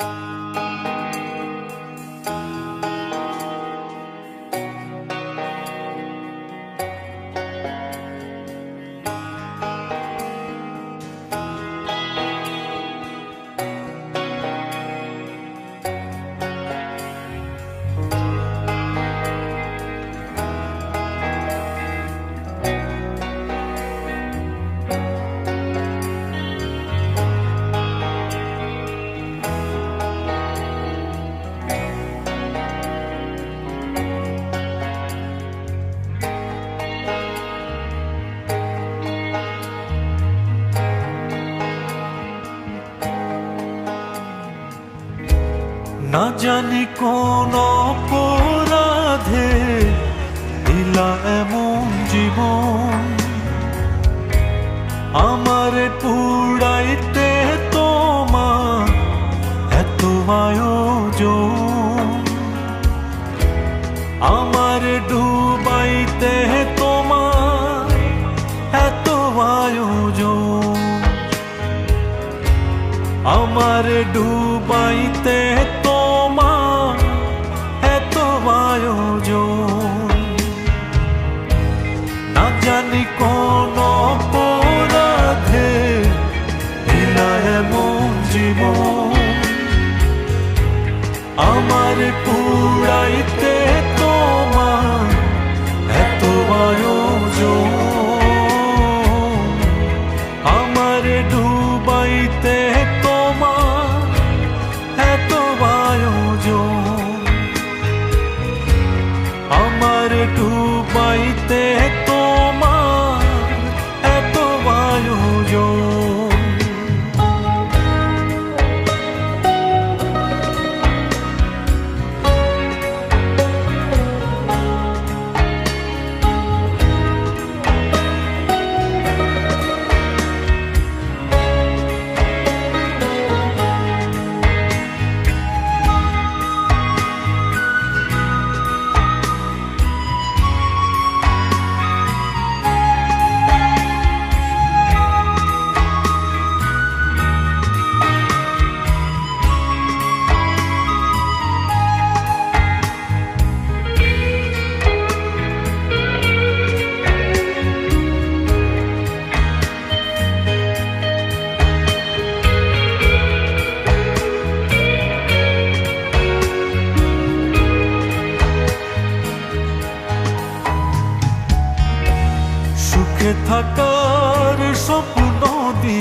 Bye. না জানি কোন অপরাধে দিলা এমন জীবন। আমার পুড়াইতে তোমার এত আয়োজন। আমার ডুবাইতে তোমার এত আয়োজন। আমার ডুবাইতে আমার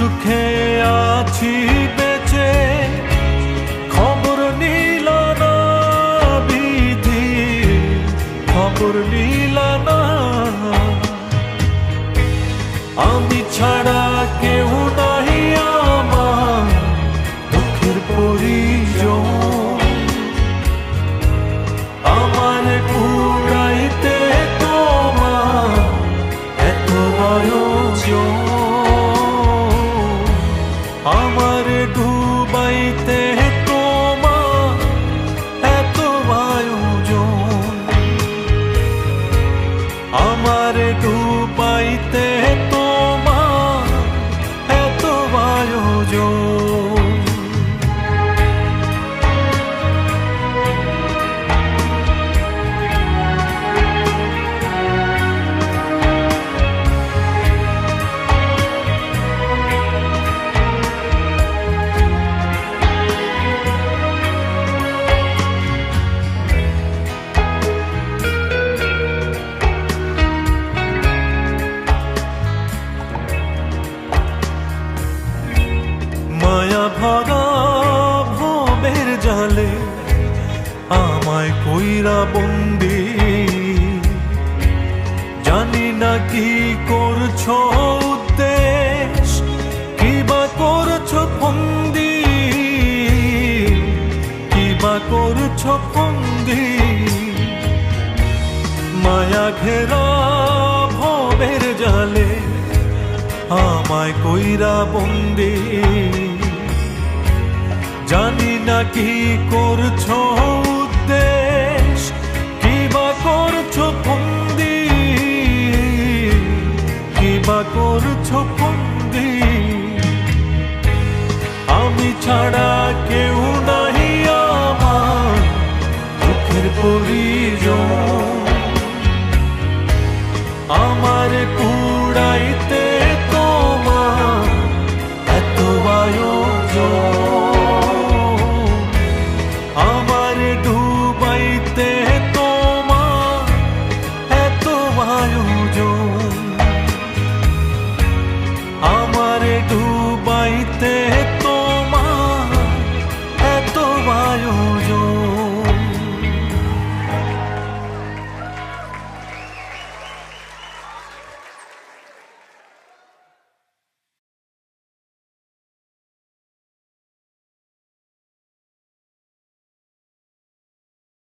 সুখে আছি বেঁচে। খবর নিল বিধি খবর নিল আমি ছাড়া ডুবাইতে ভরা ভবের জালে আমায় কইরা বন্দি। জানি না কি করছ উদ্দেশ, কি বা করছ ফন্দি, কি বা করছ ফন্দি। মায়া ঘেরা ভবের জালে আমায় কইরা বন্দি। জানি না কি করছ উদ্দেশ, কি বা করছ ফন্দি? কি বা করছ ফন্দি? আমি ছাড়া কেউ নাহি আমার দুঃখের পরিজন। আমার কুড়াইতে তোমার এত বায়োজন The.